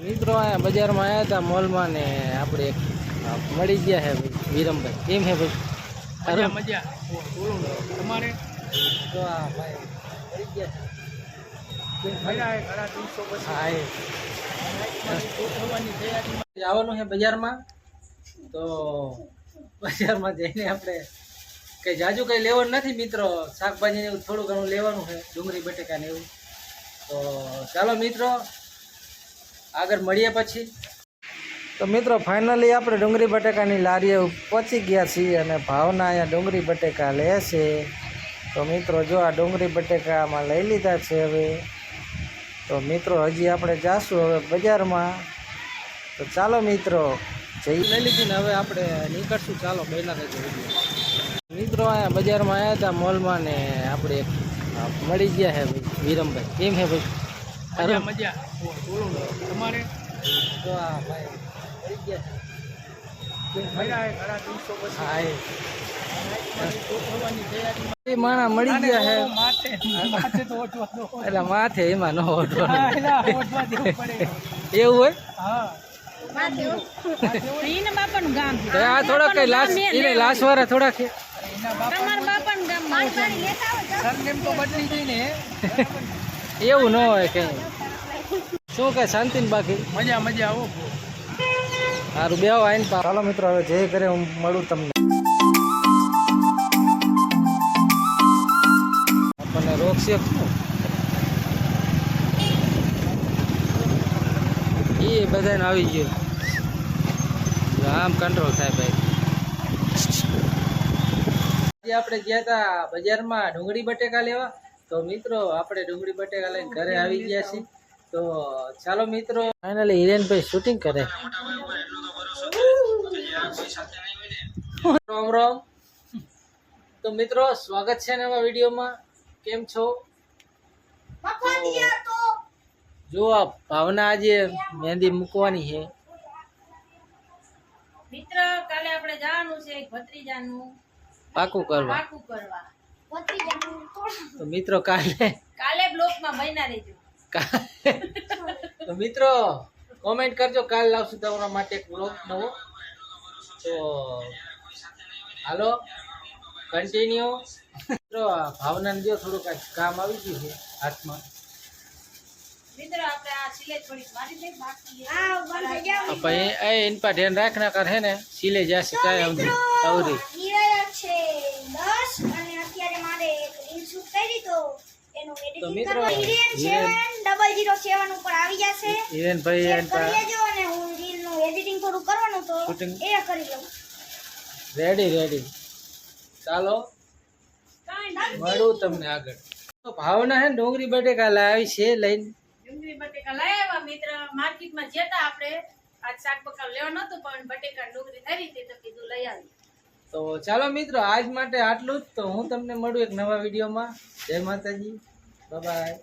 મિત્રો અહીંયા બજારમાં આવ્યા હતા મોલમાં ને આપણે મળી ગયા હે ભાઈ વિરમભાઈ. કેમ હે ભાઈ? મજા તમારે? તો આ ભાઈ મળી ગયા છે. આવવાનું છે બજારમાં. તો બજારમાં જઈને આપણે કંઈ જાજુ કંઈ લેવાનું નથી મિત્રો. શાકભાજીને એવું થોડું ઘણું લેવાનું છે ડુંગળી બટેકા ને એવું. તો ચાલો મિત્રો આગળ મળીએ પછી. તો મિત્રો ફાઇનલી આપણે ડુંગળી બટેકાની લારીએ પહોંચી ગયા છીએ અને ભાવના અહીંયા ડુંગળી બટેકા લે છે. તો મિત્રો જો આ ડુંગળી બટેકામાં લઈ લીધા છે હવે તો મિત્રો હજી આપણે જાશું હવે બજારમાં. તો ચાલો મિત્રો જઈ લઈ લીધી ને હવે આપણે નીકળશું. ચાલો બહેના મિત્રો અહીંયા બજારમાં આવ્યા હતા મોલમાં ને આપણે મળી ગયા હે ભાઈ વિરમભાઈ. કેમ હે ભાઈ? મજા મજા. તમારે? તો આ ભાઈ ગયા છે. માણા મળી ગયા એટલે માથે એમાં ન ઓટવા એવું હોય? હા. એને બાપાનું ગામ તો આ થોડાક કઈ લાશ એને લાશ વાળા થોડાક તમારા બાપા ગામ સરનેમ તો બદલી ગઈ ને? એવું ન હોય કઈ. શું કઈ શાંતિ ને બાકી? મજા મજા આવો. સારું બે આવીને પા ચાલો મિત્રો હવે જે ઘરે હું મળું તમને. આપણને રોકશે શું? એ બધાને આવી ગયો. આમ કંટ્રોલ થાય ભાઈ. આપણે ગયા હતા બજારમાં ડુંગળી બટેકા લેવા. તો મિત્રો આપણે ડુંગળી બટેકા લઈને ઘરે આવી ગયા છીએ. તો ચાલો મિત્રો ફાઇનલી હિરેનભાઈ શૂટિંગ કરે. રામ રામ. તો મિત્રો સ્વાગત છે નવા વિડીયોમાં. કેમ છો? જો આ ભાવના આજે મહેંદી મૂકવાની છે. મિત્ર કાલે આપણે જવાનું છે ભત્રીજાનું. પાકું કરવા. પાકું કરવા. તો મિત્રો કાલે કાલે બ્લોકમાં બન્યા રહેજો. તો મિત્રો કોમેન્ટ કરજો કાલ લાવશું તમારા માટે એક બ્લોક નવો. તો હાલો કન્ટિન્યુ મિત્રો આ ભાવનાને જો થોડુંક કામ આવી ગયું છે હાથમાં. મિત્ર આપણે આ સિલાઈ થોડીક મારી દે બાકી આપણે એ એ એની પર ધ્યાન રાખના કર હે ને સિલે જશે કાંઈ આવતી આવરી નિરાયત છે દસ અને અત્યારે મારે એક રીલ શૂટ કરી તો એનું એડિટિંગ મિત્રો, કરવા હિરેન ઉપર આવી જશે. હિરેનભાઈ એની પર કરી લેજો અને હું રીલનું એડિટિંગ થોડું કરવાનું તો. એ કરી લઉં. રેડી રેડી ચાલો. મળું તમને આગળ. તો ભાવના હે ને ડુંગળી બટેકા લાવી છે લઈને. ડુંગળી બટેકા લાવ્યા મિત્ર. માર્કેટમાં જતા આપણે આજ શાક બકા લેવા નતું પણ બટેકા ડુંગળી થઈ તો કીધું લઈ આવી. તો ચાલો મિત્રો, આજ માટે આટલું જ. તો હું તમને મળું એક નવા વિડીયોમાં. જય માતાજી. બાય